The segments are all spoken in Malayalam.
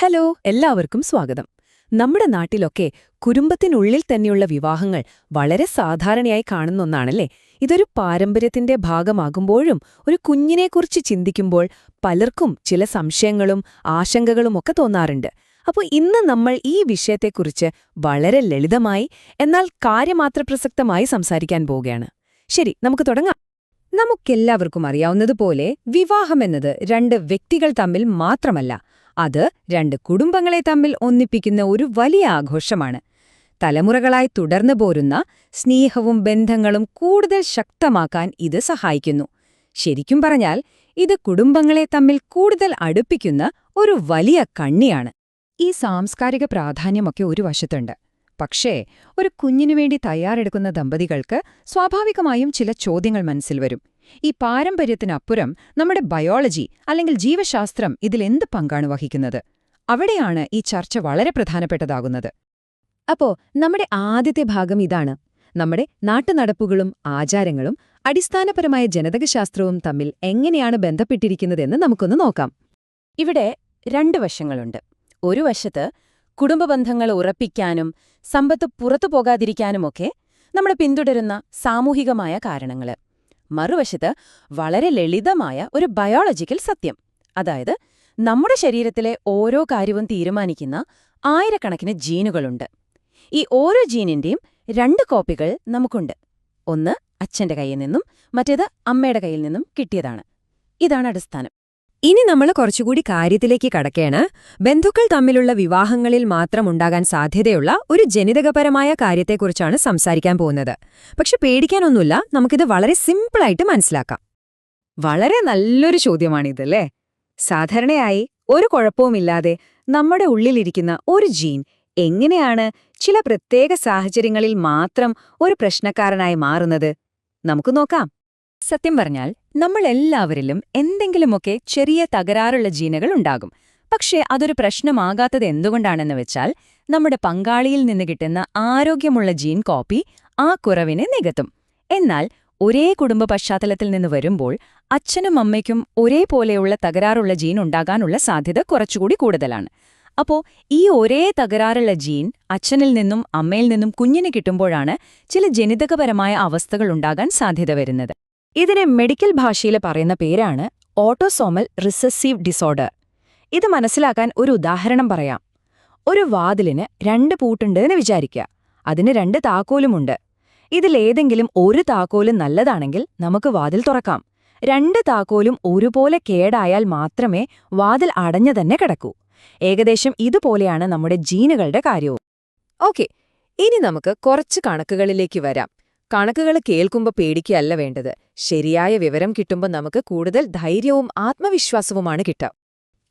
ഹലോ എല്ലാവർക്കും സ്വാഗതം. നമ്മുടെ നാട്ടിലൊക്കെ കുടുംബത്തിനുള്ളിൽ തന്നെയുള്ള വിവാഹങ്ങൾ വളരെ സാധാരണയായി കാണുന്ന ഒന്നാണല്ലേ? ഇതൊരു പാരമ്പര്യത്തിന്റെ ഭാഗമാകുമ്പോഴും ഒരു കുഞ്ഞിനെക്കുറിച്ച് ചിന്തിക്കുമ്പോൾ പലർക്കും ചില സംശയങ്ങളും ആശങ്കകളും ഒക്കെ തോന്നാറുണ്ട്. അപ്പോൾ ഇന്ന് നമ്മൾ ഈ വിഷയത്തെക്കുറിച്ച് വളരെ ലളിതമായി എന്നാൽ കാര്യമാത്ര പ്രസക്തമായി സംസാരിക്കാൻ പോവുകയാണ്. ശരി നമുക്ക് തുടങ്ങാം. നമുക്കെല്ലാവർക്കും അറിയാവുന്നതുപോലെ വിവാഹമെന്നത് രണ്ട് വ്യക്തികൾ തമ്മിൽ മാത്രമല്ല അത് രണ്ട് കുടുംബങ്ങളെ തമ്മിൽ ഒന്നിപ്പിക്കുന്ന ഒരു വലിയ ആഘോഷമാണ്. തലമുറകളായി തുടർന്നു പോരുന്ന സ്നേഹവും ബന്ധങ്ങളും കൂടുതൽ ശക്തമാക്കാൻ ഇത് സഹായിക്കുന്നു. ശരിക്കും പറഞ്ഞാൽ ഇത് കുടുംബങ്ങളെ തമ്മിൽ കൂടുതൽ അടുപ്പിക്കുന്ന ഒരു വലിയ കണ്ണിയാണ്. ഈ സാംസ്കാരിക പ്രാധാന്യമൊക്കെ ഒരു വശത്തുണ്ട്. പക്ഷേ ഒരു കുഞ്ഞിനുവേണ്ടി തയ്യാറെടുക്കുന്ന ദമ്പതികൾക്ക് സ്വാഭാവികമായും ചില ചോദ്യങ്ങൾ മനസ്സിൽ വരും. ഈ പാരമ്പര്യത്തിനപ്പുറം നമ്മുടെ ബയോളജി അല്ലെങ്കിൽ ജീവശാസ്ത്രം ഇതിലെന്ത് പങ്കാണ് വഹിക്കുന്നത്? അവിടെയാണ് ഈ ചർച്ച വളരെ പ്രധാനപ്പെട്ടതാകുന്നത്. അപ്പോ നമ്മുടെ ആദ്യത്തെ ഭാഗം ഇതാണ്. നമ്മുടെ നാട്ടുനടപ്പുകളും ആചാരങ്ങളും അടിസ്ഥാനപരമായ ജനതകശാസ്ത്രവും തമ്മിൽ എങ്ങനെയാണ് ബന്ധപ്പെട്ടിരിക്കുന്നതെന്ന് നമുക്കൊന്ന് നോക്കാം. ഇവിടെ രണ്ട് വശങ്ങളുണ്ട്. ഒരു വശത്ത് കുടുംബബന്ധങ്ങൾ ഉറപ്പിക്കാനും സമ്പത്ത് പുറത്തു പോകാതിരിക്കാനുമൊക്കെ നമ്മൾ പിന്തുടരുന്ന സാമൂഹികമായ കാരണങ്ങൾ. മറുവശത്ത് വളരെ ലളിതമായ ഒരു ബയോളജിക്കൽ സത്യം. അതായത് നമ്മുടെ ശരീരത്തിലെ ഓരോ കാര്യവും തീരുമാനിക്കുന്ന ആയിരക്കണക്കിന് ജീനുകളുണ്ട്. ഈ ഓരോ ജീനിന്റെയും രണ്ട് കോപ്പികൾ നമുക്കുണ്ട്. ഒന്ന് അച്ഛന്റെ കയ്യിൽ നിന്നും മറ്റേത് അമ്മയുടെ കയ്യിൽ നിന്നും കിട്ടിയതാണ്. ഇതാണ് അടിസ്ഥാനം. ഇനി നമ്മൾ കുറച്ചുകൂടി കാര്യത്തിലേക്ക് കടക്കേണ്. ബന്ധുക്കൾ തമ്മിലുള്ള വിവാഹങ്ങളിൽ മാത്രം ഉണ്ടാകാൻ സാധ്യതയുള്ള ഒരു ജനിതകപരമായ കാര്യത്തെക്കുറിച്ചാണ് സംസാരിക്കാൻ പോകുന്നത്. പക്ഷെ പേടിക്കാനൊന്നുമില്ല നമുക്കിത് വളരെ സിമ്പിളായിട്ട് മനസ്സിലാക്കാം. വളരെ നല്ലൊരു ചോദ്യമാണിതല്ലേ? സാധാരണയായി ഒരു കുഴപ്പവുമില്ലാതെ നമ്മുടെ ഉള്ളിലിരിക്കുന്ന ഒരു ജീൻ എങ്ങനെയാണ് ചില പ്രത്യേക സാഹചര്യങ്ങളിൽ മാത്രം ഒരു പ്രശ്നക്കാരനായി മാറുന്നത്? നമുക്ക് നോക്കാം. സത്യം പറഞ്ഞാൽ നമ്മൾ എല്ലാവരിലും എന്തെങ്കിലുമൊക്കെ ചെറിയ തകരാറുള്ള ജീനുകൾ ഉണ്ടാകും. പക്ഷേ അതൊരു പ്രശ്നമാകാത്തത് എന്തുകൊണ്ടാണെന്ന് വെച്ചാൽ നമ്മുടെ പങ്കാളിയിൽ നിന്ന് കിട്ടുന്ന ആരോഗ്യമുള്ള ജീൻ കോപ്പി ആ കുറവിനെ നികത്തും. എന്നാൽ ഒരേ കുടുംബ പശ്ചാത്തലത്തിൽ നിന്ന് വരുമ്പോൾ അച്ഛനും അമ്മയ്ക്കും ഒരേപോലെയുള്ള തകരാറുള്ള ജീൻ ഉണ്ടാകാനുള്ള സാധ്യത കുറച്ചുകൂടി കൂടുതലാണ്. അപ്പോൾ ഈ ഒരേ തകരാറുള്ള ജീൻ അച്ഛനിൽ നിന്നും അമ്മയിൽ നിന്നും കുഞ്ഞിന് കിട്ടുമ്പോഴാണ് ചില ജനിതകപരമായ അവസ്ഥകൾ ഉണ്ടാകാൻ സാധ്യത വരുന്നത്. ഇതിനെ മെഡിക്കൽ ഭാഷയിൽ പറയുന്ന പേരാണ് ഓട്ടോസോമൽ റിസസീവ് ഡിസോർഡർ. ഇത് മനസ്സിലാക്കാൻ ഒരു ഉദാഹരണം പറയാം. ഒരു വാതിലിന് രണ്ട് പൂട്ടുണ്ടെന്ന് വിചാരിക്കുക. അതിന് രണ്ട് താക്കോലുമുണ്ട്. ഇതിലേതെങ്കിലും ഒരു താക്കോലും നല്ലതാണെങ്കിൽ നമുക്ക് വാതിൽ തുറക്കാം. രണ്ട് താക്കോലും ഒരുപോലെ കേടായാൽ മാത്രമേ വാതിൽ അടഞ്ഞു തന്നെ കിടക്കൂ. ഏകദേശം ഇതുപോലെയാണ് നമ്മുടെ ജീനുകളുടെ കാര്യവും. ഓക്കെ ഇനി നമുക്ക് കുറച്ച് കണക്കുകളിലേക്ക് വരാം. കണക്കുകൾ കേൾക്കുമ്പോൾ പേടിക്കുകയല്ല വേണ്ടത്. ശരിയായ വിവരം കിട്ടുമ്പോൾ നമുക്ക് കൂടുതൽ ധൈര്യവും ആത്മവിശ്വാസവുമാണ് കിട്ടുക.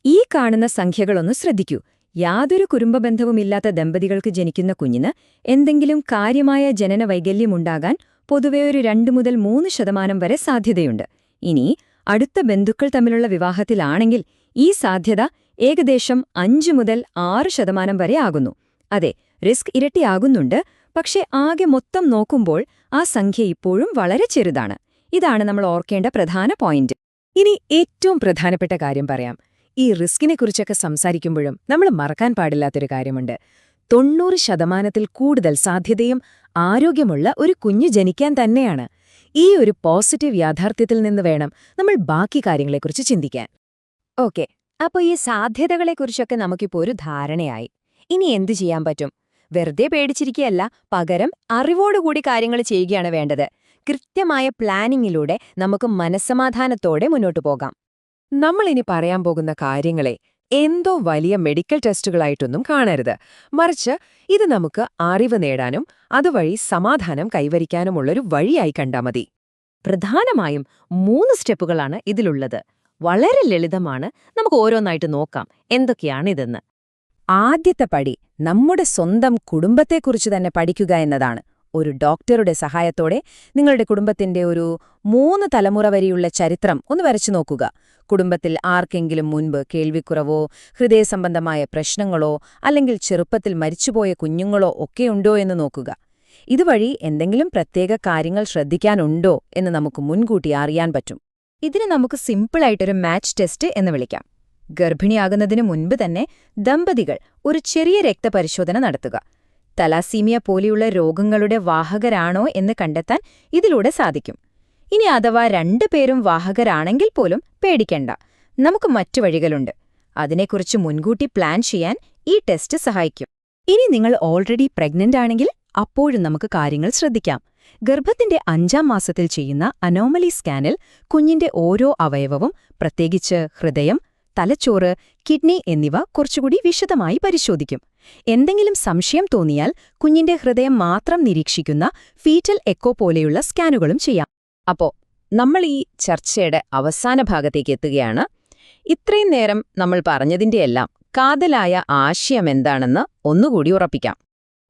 ഈ കാണുന്ന സംഖ്യകളൊന്ന് ശ്രദ്ധിക്കൂ. യാതൊരു കുടുംബബന്ധവുമില്ലാത്ത ദമ്പതികൾക്ക് ജനിക്കുന്ന കുഞ്ഞിന് എന്തെങ്കിലും കാര്യമായ ജനന വൈകല്യമുണ്ടാകാൻ പൊതുവെ ഒരു രണ്ടു മുതൽ മൂന്ന് ശതമാനം വരെ സാധ്യതയുണ്ട്. ഇനി അടുത്ത ബന്ധുക്കൾ തമ്മിലുള്ള വിവാഹത്തിലാണെങ്കിൽ ഈ സാധ്യത ഏകദേശം അഞ്ചു മുതൽ ആറ് ശതമാനം വരെ ആകുന്നു. അതെ റിസ്ക് ഇരട്ടിയാകുന്നുണ്ട്. പക്ഷേ ആകെ മൊത്തം നോക്കുമ്പോൾ ആ സംഖ്യ ഇപ്പോഴും വളരെ ചെറുതാണ്. ഇതാണ് നമ്മൾ ഓർക്കേണ്ട പ്രധാന പോയിന്റ്. ഇനി ഏറ്റവും പ്രധാനപ്പെട്ട കാര്യം പറയാം. ഈ റിസ്കിനെക്കുറിച്ചൊക്കെ സംസാരിക്കുമ്പോഴും നമ്മൾ മറക്കാൻ പാടില്ലാത്തൊരു കാര്യമുണ്ട്. തൊണ്ണൂറ് ശതമാനത്തിൽ കൂടുതൽ സാധ്യതയും ആരോഗ്യമുള്ള ഒരു കുഞ്ഞു ജനിക്കാൻ തന്നെയാണ്. ഈ ഒരു പോസിറ്റീവ് യാഥാർത്ഥ്യത്തിൽ നിന്ന് വേണം നമ്മൾ ബാക്കി കാര്യങ്ങളെക്കുറിച്ച് ചിന്തിക്കാൻ. ഓക്കെ. അപ്പോൾ ഈ സാധ്യതകളെക്കുറിച്ചൊക്കെ നമുക്കിപ്പോൾ ഒരു ധാരണയായി. ഇനി എന്തു ചെയ്യാൻ പറ്റും? വെറുതെ പേടിച്ചിരിക്കുകയല്ല പകരം അറിവോടുകൂടി കാര്യങ്ങൾ ചെയ്യുകയാണ് വേണ്ടത്. കൃത്യമായ പ്ലാനിങ്ങിലൂടെ നമുക്ക് മനസ്സമാധാനത്തോടെ മുന്നോട്ടു പോകാം. നമ്മളിനി പറയാൻ പോകുന്ന കാര്യങ്ങളെ എന്തോ വലിയ മെഡിക്കൽ ടെസ്റ്റുകളായിട്ടൊന്നും കാണരുത്. മറിച്ച് ഇത് നമുക്ക് അറിവ് നേടാനും അതുവഴി സമാധാനം കൈവരിക്കാനുമുള്ളൊരു വഴിയായി കണ്ടാൽ മതി. പ്രധാനമായും മൂന്ന് സ്റ്റെപ്പുകളാണ് ഇതിലുള്ളത്. വളരെ ലളിതമാണ്. നമുക്ക് ഓരോന്നായിട്ട് നോക്കാം. എന്തൊക്കെയാണിതെന്ന് ആദ്യത്തെ പടി നമ്മുടെ സ്വന്തം കുടുംബത്തെക്കുറിച്ച് തന്നെ പഠിക്കുക എന്നതാണ്. ഒരു ഡോക്ടറുടെ സഹായത്തോടെ നിങ്ങളുടെ കുടുംബത്തിന്റെ ഒരു മൂന്ന് തലമുറ വരെയുള്ള ചരിത്രം ഒന്ന് വരച്ചു നോക്കുക. കുടുംബത്തിൽ ആർക്കെങ്കിലും മുൻപ് കേൾവിക്കുറവോ ഹൃദയസംബന്ധമായ പ്രശ്നങ്ങളോ അല്ലെങ്കിൽ ചെറുപ്പത്തിൽ മരിച്ചുപോയ കുഞ്ഞുങ്ങളോ ഒക്കെയുണ്ടോ എന്ന് നോക്കുക. ഇതുവഴി എന്തെങ്കിലും പ്രത്യേക കാര്യങ്ങൾ ശ്രദ്ധിക്കാനുണ്ടോ എന്ന് നമുക്ക് മുൻകൂട്ടി അറിയാൻ പറ്റും. ഇതിന് നമുക്ക് സിമ്പിളായിട്ടൊരു മാച്ച് ടെസ്റ്റ് എന്ന് വിളിക്കാം. ഗർഭിണിയാകുന്നതിനു മുൻപ് തന്നെ ദമ്പതികൾ ഒരു ചെറിയ രക്തപരിശോധന നടത്തുക. തലാസീമിയ പോലെയുള്ള രോഗങ്ങളുടെ വാഹകരാണോ എന്ന് കണ്ടെത്താൻ ഇതിലൂടെ സാധിക്കും. ഇനി അഥവാ രണ്ടു പേരും വാഹകരാണെങ്കിൽ പോലും പേടിക്കണ്ട. നമുക്ക് മറ്റു വഴികളുണ്ട്. അതിനെക്കുറിച്ച് മുൻകൂട്ടി പ്ലാൻ ചെയ്യാൻ ഈ ടെസ്റ്റ് സഹായിക്കും. ഇനി നിങ്ങൾ ഓൾറെഡി പ്രഗ്നന്റ് ആണെങ്കിൽ അപ്പോഴും നമുക്ക് കാര്യങ്ങൾ ശ്രദ്ധിക്കാം. ഗർഭത്തിന്റെ അഞ്ചാം മാസത്തിൽ ചെയ്യുന്ന അനോമലി സ്കാനിൽ കുഞ്ഞിന്റെ ഓരോ അവയവവും പ്രത്യേകിച്ച് ഹൃദയം തലച്ചോറ് കിഡ്നി എന്നിവ കുറച്ചുകൂടി വിശദമായി പരിശോധിക്കും. എന്തെങ്കിലും സംശയം തോന്നിയാൽ കുഞ്ഞിന്റെ ഹൃദയം മാത്രം നിരീക്ഷിക്കുന്ന ഫീറ്റൽ എക്കോ പോലെയുള്ള സ്കാനുകളും ചെയ്യാം. അപ്പോ നമ്മൾ ഈ ചർച്ചയുടെ അവസാന ഭാഗത്തേക്ക് എത്തുകയാണ്. ഇത്രയും നേരം നമ്മൾ പറഞ്ഞതിന്റെയെല്ലാം കാതലായ ആശയം എന്താണെന്ന് ഒന്നുകൂടി ഉറപ്പിക്കാം.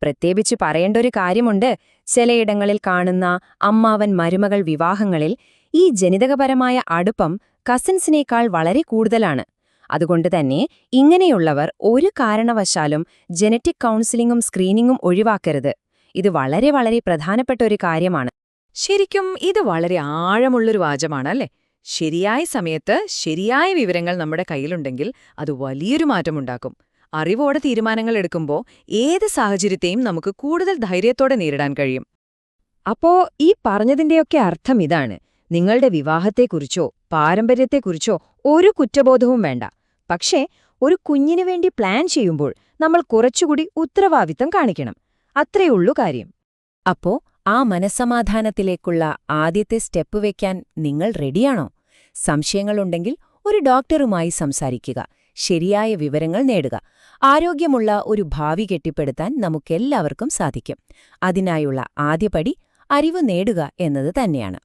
പ്രത്യേകിച്ച് പറയേണ്ട ഒരു കാര്യമുണ്ട്. ചിലയിടങ്ങളിൽ കാണുന്ന അമ്മാവൻ മരുമകൾ വിവാഹങ്ങളിൽ ഈ ജനിതകപരമായ അടുപ്പം കസിൻസിനേക്കാൾ വളരെ കൂടുതലാണ്. അതുകൊണ്ട് തന്നെ ഇങ്ങനെയുള്ളവർ ഒരു കാരണവശാലും ജനറ്റിക് കൗൺസിലിംഗും സ്ക്രീനിങ്ങും ഒഴിവാക്കരുത്. ഇത് വളരെ വളരെ പ്രധാനപ്പെട്ട ഒരു കാര്യമാണ്. ശരിക്കും ഇത് വളരെ ആഴമുള്ളൊരു വാചമാണ് അല്ലേ? ശരിയായ സമയത്ത് ശരിയായ വിവരങ്ങൾ നമ്മുടെ കയ്യിലുണ്ടെങ്കിൽ അത് വലിയൊരു മാറ്റമുണ്ടാക്കും. അറിവോടെ തീരുമാനങ്ങൾ എടുക്കുമ്പോൾ ഏത് സാഹചര്യത്തെയും നമുക്ക് കൂടുതൽ ധൈര്യത്തോടെ നേരിടാൻ കഴിയും. അപ്പോ ഈ പറഞ്ഞതിന്റെയൊക്കെ അർത്ഥം ഇതാണ്. നിങ്ങളുടെ വിവാഹത്തെക്കുറിച്ചോ പാരമ്പര്യത്തെക്കുറിച്ചോ ഒരു കുറ്റബോധവും വേണ്ട. പക്ഷേ ഒരു കുഞ്ഞിനു വേണ്ടി പ്ലാൻ ചെയ്യുമ്പോൾ നമ്മൾ കുറച്ചുകൂടി ഉത്തരവാദിത്തം കാണിക്കണം. അത്രയുള്ളൂ കാര്യം. അപ്പോ ആ മനസ്സമാധാനത്തിലേക്കുള്ള ആദ്യത്തെ സ്റ്റെപ്പ് വെക്കാൻ നിങ്ങൾ റെഡിയാണോ? സംശയങ്ങളുണ്ടെങ്കിൽ ഒരു ഡോക്ടറുമായി സംസാരിക്കുക. ശരിയായ വിവരങ്ങൾ നേടുക. ആരോഗ്യമുള്ള ഒരു ഭാവി കെട്ടിപ്പടുത്താൻ നമുക്കെല്ലാവർക്കും സാധിക്കും. അതിനായുള്ള ആദ്യപടി അറിവ് നേടുക എന്നത് തന്നെയാണ്.